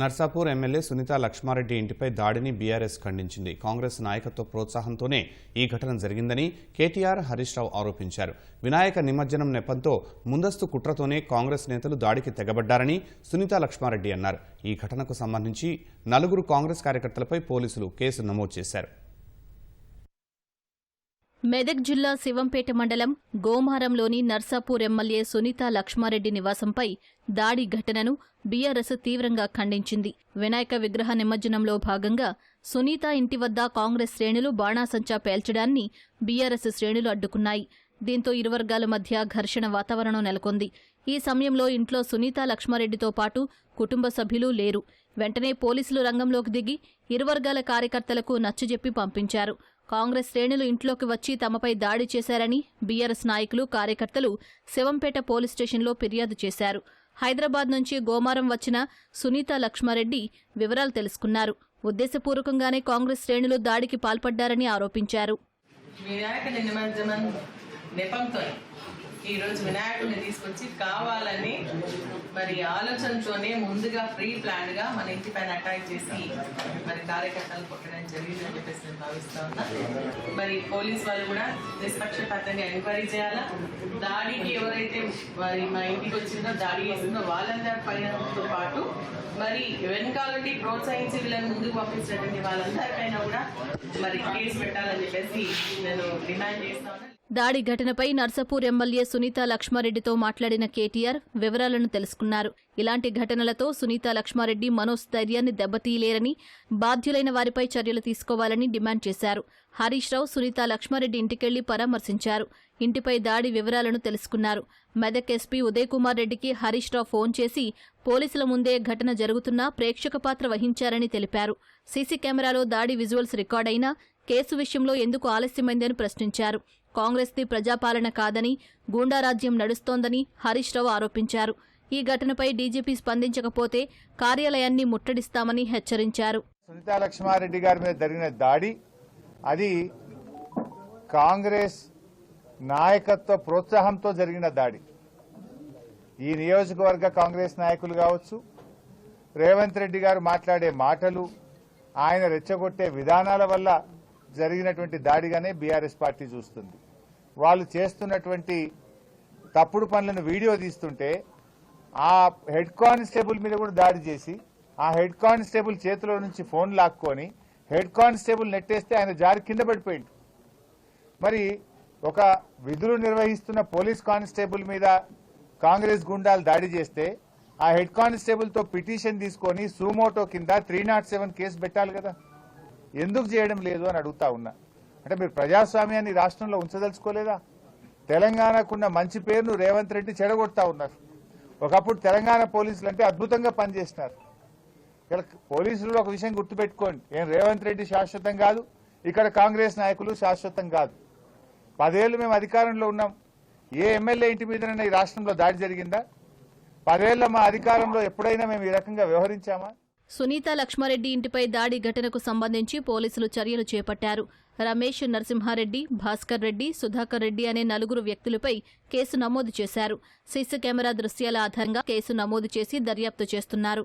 Narsapur MLA Sunitha Lakshma Reddy ఇంటిపై దాడిని BRS ఖండించింది. కాంగ్రెస్ నాయకత్వ ప్రోత్సాహంతోనే ఈ ఘటన జరిగిందని కేటీఆర్ హరీష్ రావు ఆరోపించారు. వినాయక నిమజ్జనం నెపంతో ముందస్తు కుట్రతోనే కాంగ్రెస్ నేతలు దాడికి తెగబడ్డారని సునీత లక్ష్మారెడ్డి అన్నారు. ఈ ఘటనకు సంబంధించి నలుగురు కాంగ్రెస్ కార్యకర్తలపై పోలీసులు కేసు నమోదు చేశారు. మెదక్ జిల్లా శివంపేట మండలం గోమారంలోని నర్సాపూర్ ఎమ్మెల్యే సునీత లక్ష్మారెడ్డి నివాసంపై దాడి ఘటనను బీఆర్ఎస్ తీవ్రంగా ఖండించింది. వినాయక విగ్రహ నిమజ్జనంలో భాగంగా సునీత ఇంటి వద్ద కాంగ్రెస్ శ్రేణులు బాణాసంచా పేల్చడాన్ని బీఆర్ఎస్ శ్రేణులు అడ్డుకున్నాయి. దీంతో ఇరు వర్గాల మధ్య ఘర్షణ వాతావరణం నెలకొంది. ఈ సమయంలో ఇంట్లో సునీత లక్ష్మారెడ్డితో పాటు కుటుంబ సభ్యులు లేరు. వెంటనే పోలీసులు రంగంలోకి దిగి ఇరు వర్గాల కార్యకర్తలకు నచ్చజెప్పి పంపించారు. కాంగ్రెస్ శ్రేణులు ఇంట్లోకి వచ్చి తమపై దాడి చేశారని బీఆర్ఎస్ నాయకులు కార్యకర్తలు శివంపేట పోలీస్ స్టేషన్లో ఫిర్యాదు చేశారు. హైదరాబాద్ నుంచి గోమారం వచ్చిన సునీత లక్ష్మారెడ్డి వివరాలు తెలుసుకున్నారు. ఉద్దేశపూర్వకంగానే కాంగ్రెస్ శ్రేణులు దాడికి పాల్పడ్డారని ఆరోపించారు. ఈరోజు వినాయకుడిని తీసుకొచ్చి కావాలని మరి ఆలోచనతోనే ముందుగా ప్రీ ప్లాన్గా మన ఇంటి పైన అటాక్ చేసి మరి కార్యకర్తలు కొట్టడం జరిగిందని చెప్పేసి నేను భావిస్తా ఉన్నా. మరి పోలీస్ వాళ్ళు కూడా నిష్పక్షపాతంగా ఎంక్వైరీ చేయాలా? దాడికి ఎవరైతే మరి మా ఇంటికి వచ్చిందో దాడి చేసిందో వాళ్ళందరి పైనతో పాటు మరి వెనకాలండి ప్రోత్సహించి వీళ్ళని ముందుకు పంపించినటువంటి వాళ్ళందరిపైన కూడా మరి కేసు పెట్టాలని చెప్పేసి నేను డిమాండ్ చేస్తా దాడి ఘటనపై నర్సపూర్ ఎమ్మెల్యే సునీత లక్ష్మారెడ్డితో మాట్లాడిన కేటీఆర్ వివరాలను తెలుసుకున్నారు. ఇలాంటి ఘటనలతో సునీత లక్ష్మారెడ్డి మనోస్థైర్యాన్ని దెబ్బతీయలేరని బాధ్యులైన వారిపై చర్యలు తీసుకోవాలని డిమాండ్ చేశారు. హరీష్ రావు సునీత లక్ష్మారెడ్డి ఇంటికెళ్ళి పరామర్శించారు. ఇంటిపై దాడి వివరాలను తెలుసుకున్నారు. మెదక్ ఎస్పీ ఉదయకుమార్ రెడ్డికి హరీష్ రావు ఫోన్ చేసి పోలీసుల ముందే ఘటన జరుగుతున్నా ప్రేక్షక పాత్ర వహించారని తెలిపారు. సీసీ కెమెరాలో దాడి విజువల్స్ రికార్డైనా కేసు విషయంలో ఎందుకు ఆలస్యమైందని ప్రశ్నించారు. కాంగ్రెస్ది ప్రజాపాలన కాదని గూండారాజ్యం నడుస్తోందని హరీష్ రావు ఆరోపించారు. ఈ ఘటనపై డీజీపీ స్పందించకపోతే కార్యాలయాన్ని ముట్టడిస్తామని హెచ్చరించారు. సునీతా లక్ష్మారెడ్డి గారి మీద జరిగిన దాడి అది కాంగ్రెస్ నాయకత్వ ప్రోత్సాహంతో జరిగిన దాడి. ఈ నియోజకవర్గ కాంగ్రెస్ నాయకులు కావచ్చు రేవంత్ రెడ్డి గారు మాట్లాడే మాటలు ఆయన రెచ్చగొట్టే విధానాల వల్ల జరిగినటువంటి దాడిగానే బీఆర్ఎస్ పార్టీ చూస్తుంది. వాళ్ళు చేస్తున్నటువంటి తప్పుడు పనులను వీడియో తీస్తుంటే ఆ హెడ్ కానిస్టేబుల్ మీద కూడా దాడి చేసి ఆ హెడ్ కానిస్టేబుల్ చేతిలో నుంచి ఫోన్ లాక్కొని హెడ్ కానిస్టేబుల్ నెట్టేస్తే ఆయన జారి కింద పడిపోయింది మరి ఒక విధులు నిర్వహిస్తున్న పోలీస్ కానిస్టేబుల్ మీద కాంగ్రెస్ గుండాలు దాడి చేస్తే ఆ హెడ్ కానిస్టేబుల్తో పిటిషన్ తీసుకొని సూమోటో కింద త్రీ నాట్ సెవెన్ కేసు పెట్టాలి కదా. ఎందుకు చేయడం లేదు అని అడుగుతా ఉన్నా. అంటే మీరు ప్రజాస్వామ్యాన్ని రాష్ట్రంలో ఉంచదలుచుకోలేదా? తెలంగాణకున్న మంచి పేరును రేవంత్ రెడ్డి చెడగొడతా ఉన్నారు. ఒకప్పుడు తెలంగాణ పోలీసులు అంటే అద్భుతంగా పనిచేసినారు. ఇలా పోలీసులు ఒక విషయం గుర్తుపెట్టుకోండి. ఏం రేవంత్ రెడ్డి శాశ్వతం కాదు ఇక్కడ కాంగ్రెస్ నాయకులు శాశ్వతం కాదు. పదేళ్ళు మేము అధికారంలో ఉన్నాం. ఏ ఎమ్మెల్యే ఇంటి మీదనైనా ఈ రాష్ట్రంలో దాడి జరిగిందా? పదేళ్ళ మా అధికారంలో ఎప్పుడైనా మేము ఈ రకంగా వ్యవహరించామా? సునీత లక్ష్మారెడ్డి ఇంటిపై దాడి ఘటనకు సంబంధించి పోలీసులు చర్యలు చేపట్టారు. రమేష్ నరసింహారెడ్డి భాస్కర్ రెడ్డి సుధాకర్ రెడ్డి అనే నలుగురు వ్యక్తులపై కేసు నమోదు చేశారు. సీసీ కెమెరా దృశ్యాల ఆధారంగా కేసు నమోదు చేసి దర్యాప్తు చేస్తున్నారు.